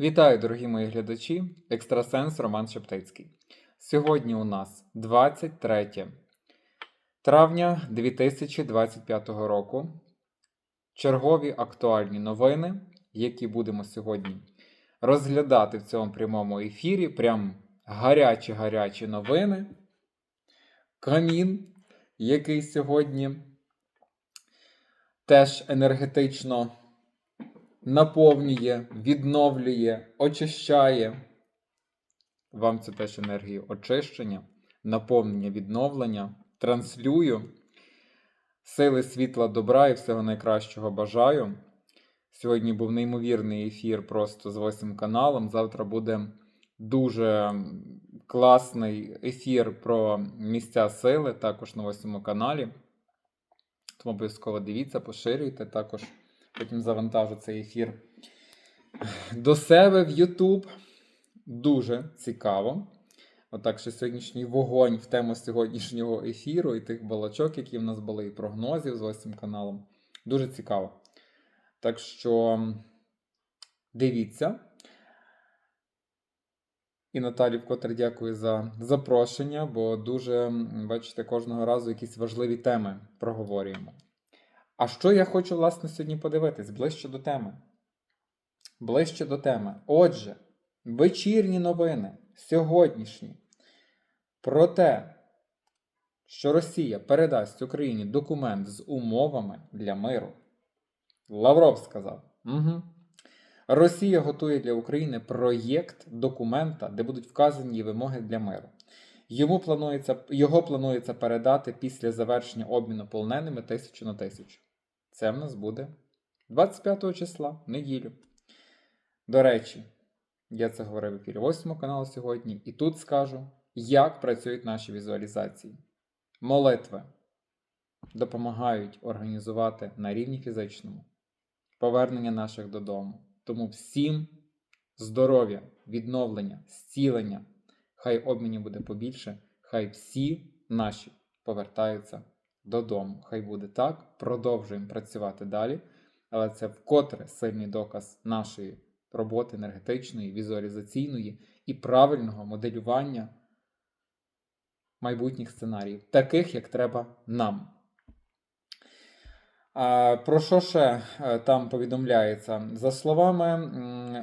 Вітаю, дорогі мої глядачі, екстрасенс Роман Шептицький. Сьогодні у нас 23 травня 2025 року. Чергові актуальні новини, які будемо сьогодні розглядати в цьому прямому ефірі. Прям гарячі-гарячі новини. Камін, який сьогодні теж енергетично наповнює, відновлює, очищає. Вам це теж енергію очищення, наповнення, відновлення. Транслюю сили світла, добра і всього найкращого бажаю. Сьогодні був неймовірний ефір просто з восьмим каналом. Завтра буде дуже класний ефір про місця сили, також на восьмому каналі. Тому обов'язково дивіться, поширюйте. Також потім завантажу цей ефір до себе в YouTube. Дуже цікаво. Отак, що сьогоднішній вогонь в тему сьогоднішнього ефіру і тих балачок, які в нас були, і прогнозів з ось цим каналом. Дуже цікаво. Так що дивіться. І Наталі вкотре дякую за запрошення, бо дуже, бачите, кожного разу якісь важливі теми проговорюємо. А що я хочу, власне, сьогодні подивитись ближче до теми? Ближче до теми. Отже, вечірні новини сьогоднішні про те, що Росія передасть Україні документ з умовами для миру. Лавров сказав. Угу. Росія готує для України проєкт документа, де будуть вказані вимоги для миру. Йому планується, його планується передати після завершення обміну полоненими тисячу на тисячу. Це в нас буде 25 числа, неділю. До речі, я це говорив в ефірі 8 каналу сьогодні, і тут скажу, як працюють наші візуалізації. Молитви допомагають організувати на рівні фізичному повернення наших додому. Тому всім здоров'я, відновлення, зцілення. Хай обмінів буде побільше, хай всі наші повертаються додому. Хай буде так. Продовжуємо працювати далі. Але це вкотре сильний доказ нашої роботи енергетичної, візуалізаційної і правильного моделювання майбутніх сценаріїв, таких, як треба нам. Про що ще е, там повідомляється? За словами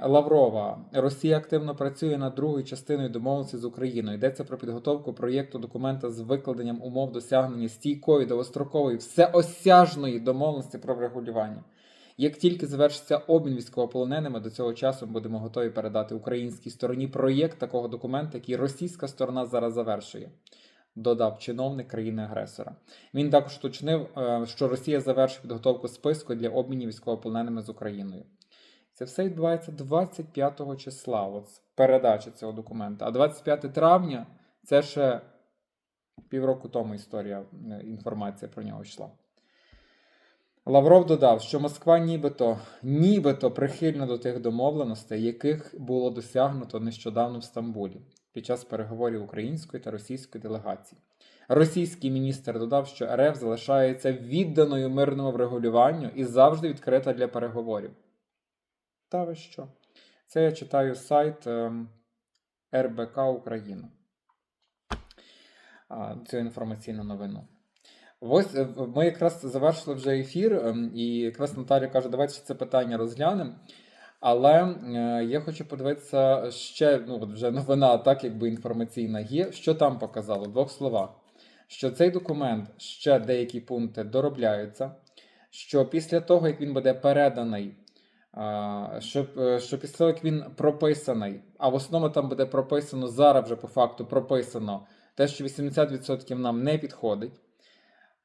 Лаврова, Росія активно працює над другою частиною домовленості з Україною. Йдеться про підготовку проєкту документа з викладенням умов досягнення стійкої, довгострокової, всеосяжної домовленості про врегулювання. Як тільки завершиться обмін військовополоненими, до цього часу будемо готові передати українській стороні проєкт такого документа, який російська сторона зараз завершує додав чиновник країни-агресора. Він також уточнив, е, що Росія завершить підготовку списку для обмінів військовополоненими з Україною. Це все відбувається 25 числа, от передача цього документа. А 25 травня це ще півроку тому історія, е, інформація про нього йшла. Лавров додав, що Москва нібито нібито прихильна до тих домовленостей, яких було досягнуто нещодавно в Стамбулі під час переговорів української та російської делегацій. Російський міністр додав, що РФ залишається відданою мирному врегулюванню і завжди відкрита для переговорів. Та ви що? Це я читаю сайт ем, РБК Україна. Цю інформаційну новину. Ось е, ми якраз завершили вже ефір, ем, і якраз Наталя каже, давайте це питання розглянемо. Але е, я хочу подивитися ще ну, вже новина, так якби інформаційна є. Що там показало? В двох словах. Що цей документ ще деякі пункти доробляються. Що після того, як він буде переданий, що, е, що після того, як він прописаний, а в основному там буде прописано зараз вже по факту прописано те, що 80% нам не підходить,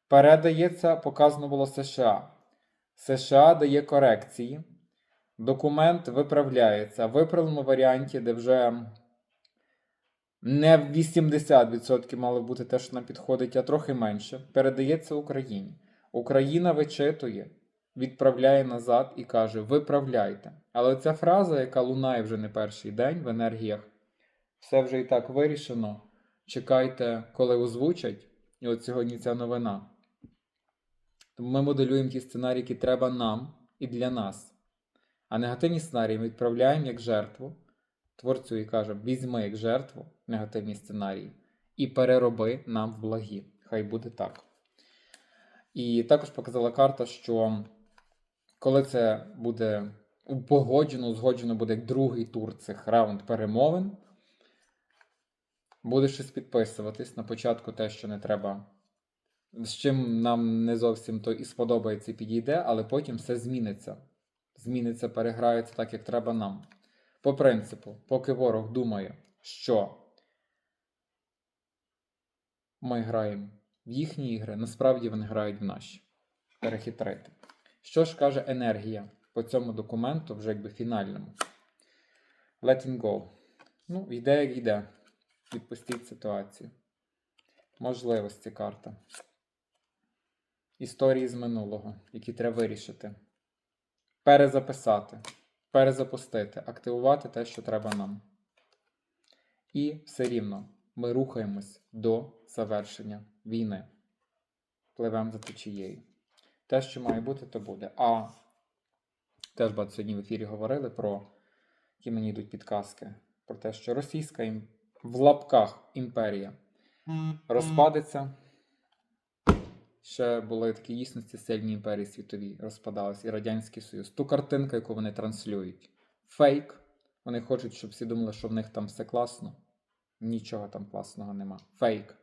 передається, показано було США. США дає корекції. Документ виправляється. В виправленому варіанті, де вже не 80% мало бути те, що нам підходить, а трохи менше, передається Україні. Україна вичитує, відправляє назад і каже: виправляйте. Але ця фраза, яка лунає вже не перший день в енергіях, все вже і так вирішено. Чекайте, коли озвучать. І от сьогодні ця новина. Тому ми моделюємо ті сценарії, які треба нам і для нас. А негативні сценарії ми відправляємо як жертву творцю і кажемо: візьми як жертву негативні сценарії і перероби нам в благі. Хай буде так. І також показала карта, що коли це буде погоджено, узгоджено буде як другий тур цих раунд перемовин, буде щось підписуватись на початку те, що не треба. З чим нам не зовсім то і сподобається і підійде, але потім все зміниться. Зміниться, переграється так, як треба нам. По принципу, поки ворог думає, що ми граємо в їхні ігри, насправді вони грають в наші. Перехитрити. Що ж каже енергія по цьому документу, вже якби фінальному? Letting go. Ну, йде як йде. Відпустіть ситуацію. Можливості карта. Історії з минулого, які треба вирішити. Перезаписати, перезапустити, активувати те, що треба нам. І все рівно ми рухаємось до завершення війни. Пливемо за течією. Те, що має бути, то буде. А теж багато сьогодні в ефірі говорили про, які мені йдуть підказки, про те, що російська в лапках імперія розпадеться. Ще були такі дійсності сильні імперії світові, розпадались, і Радянський Союз. Ту картинку, яку вони транслюють. Фейк. Вони хочуть, щоб всі думали, що в них там все класно. Нічого там класного нема. Фейк.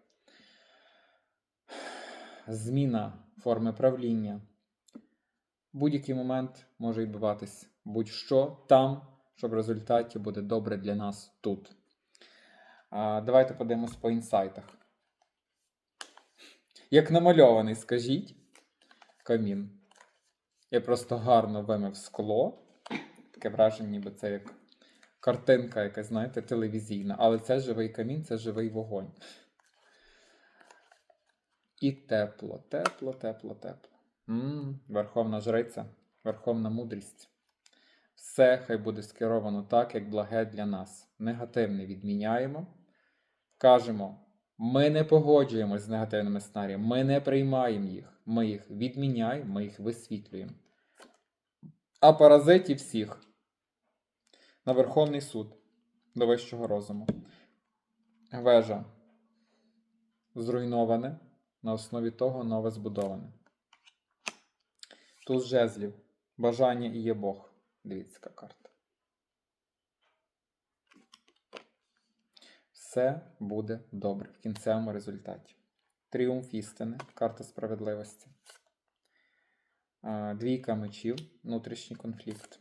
Зміна форми правління. Будь-який момент може відбуватись будь-що там, що в результаті буде добре для нас тут. Давайте подивимось по інсайтах. Як намальований, скажіть, камін. Я просто гарно вимив скло. Таке враження, ніби це як картинка, якась, знаєте, телевізійна. Але це живий камін, це живий вогонь. І тепло, тепло, тепло, тепло. М-м, Верховна жриця, верховна мудрість. Все хай буде скеровано так, як благе для нас. Негативне відміняємо. Кажемо. Ми не погоджуємось з негативними сценаріями, ми не приймаємо їх. Ми їх відміняємо, ми їх висвітлюємо. А паразитів всіх на Верховний суд до вищого розуму. Вежа зруйноване, на основі того нове збудоване. Туз жезлів. Бажання і є Бог. Дивіться, яка карта. Все буде добре в кінцевому результаті. Тріумф істини, карта справедливості. Двійка мечів, внутрішній конфлікт.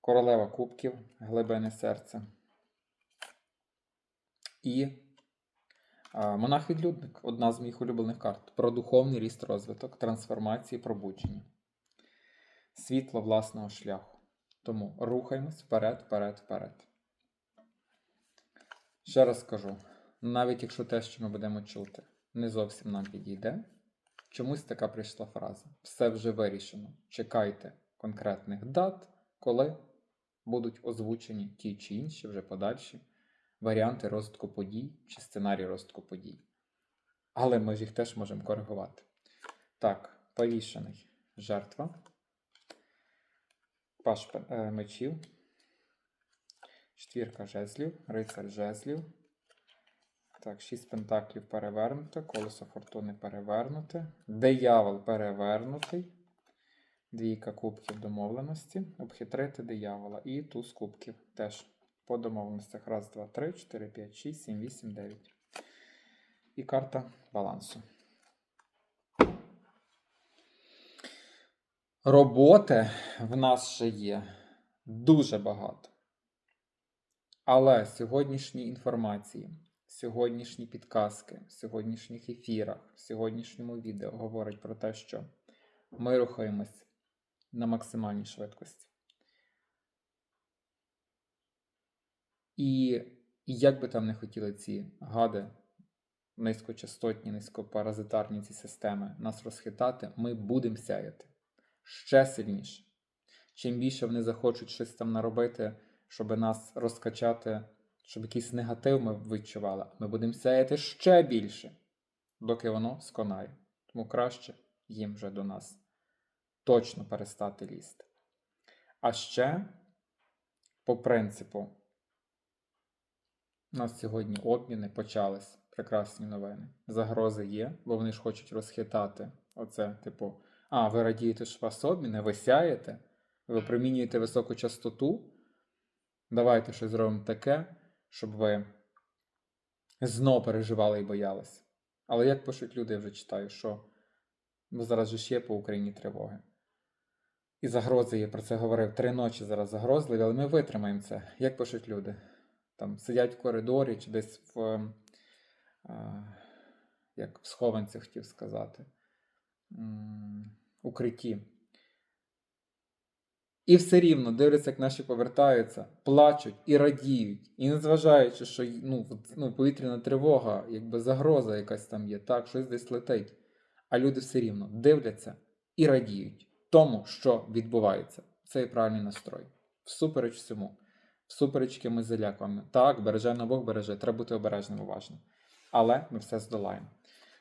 Королева кубків, глибине серце. І монах-відлюдник одна з моїх улюблених карт. Про духовний ріст розвиток, трансформації, пробудження. Світло власного шляху. Тому рухаємось вперед, вперед, вперед. Ще раз скажу: навіть якщо те, що ми будемо чути, не зовсім нам підійде, чомусь така прийшла фраза. Все вже вирішено. Чекайте конкретних дат, коли будуть озвучені ті чи інші вже подальші варіанти розвитку подій чи сценарій розвитку подій. Але ми ж їх теж можемо коригувати. Так, повішений жертва. Паш е, мечів. Четвірка жезлів, рицар жезлів. Так, шість пентаклів перевернуте, колесо фортуни перевернуте. Диявол перевернутий. Двійка кубків домовленості. Обхитрити диявола. І туз кубків теж по домовленостях. Раз, два, три, чотири, п'ять, шість, сім, вісім, дев'ять. І карта балансу. Роботи в нас ще є дуже багато. Але сьогоднішні інформації, сьогоднішні підказки, в сьогоднішніх ефірах, в сьогоднішньому відео говорять про те, що ми рухаємось на максимальній швидкості. І як би там не хотіли ці гади, низькочастотні, низькопаразитарні ці системи нас розхитати, ми будемо сяяти ще сильніше. Чим більше вони захочуть щось там наробити щоб нас розкачати, щоб якийсь негатив ми відчували, ми будемо сяяти ще більше, доки воно сконає. Тому краще їм вже до нас точно перестати лізти. А ще, по принципу, у нас сьогодні обміни почались. Прекрасні новини. Загрози є, бо вони ж хочуть розхитати. Оце, типу, а, ви радієте, що вас обміни, ви сяєте, ви примінюєте високу частоту. Давайте щось зробимо таке, щоб ви знов переживали і боялися. Але як пишуть люди, я вже читаю, що зараз же ж є по Україні тривоги. І загрози є, про це говорив. Три ночі зараз загрозливі, але ми витримаємо це. Як пишуть люди? Там сидять в коридорі чи десь в, ем, а, як в схованці, хотів сказати, укритті. І все рівно дивляться, як наші повертаються, плачуть і радіють. І незважаючи, що ну, ну, повітряна тривога, якби загроза якась там є, так, щось десь летить. А люди все рівно дивляться і радіють тому, що відбувається. Це і правильний настрой. Всупереч всьому. Всупереч якимось залякуванням. Так, береже на Бог береже, треба бути обережним уважним. Але ми все здолаємо.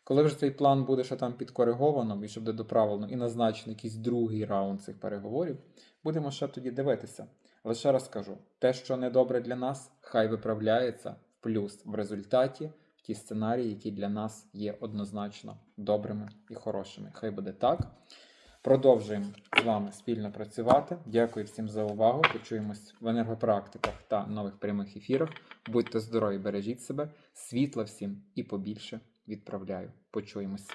Коли вже цей план буде ще там підкориговано, і щоб буде доправлено і назначено якийсь другий раунд цих переговорів, будемо ще тоді дивитися. Ще раз кажу: те, що недобре для нас, хай виправляється в плюс в результаті в ті сценарії, які для нас є однозначно добрими і хорошими. Хай буде так. Продовжуємо з вами спільно працювати. Дякую всім за увагу. Почуємось в енергопрактиках та нових прямих ефірах. Будьте здорові, бережіть себе, світла всім і побільше відправляю. Почуємось.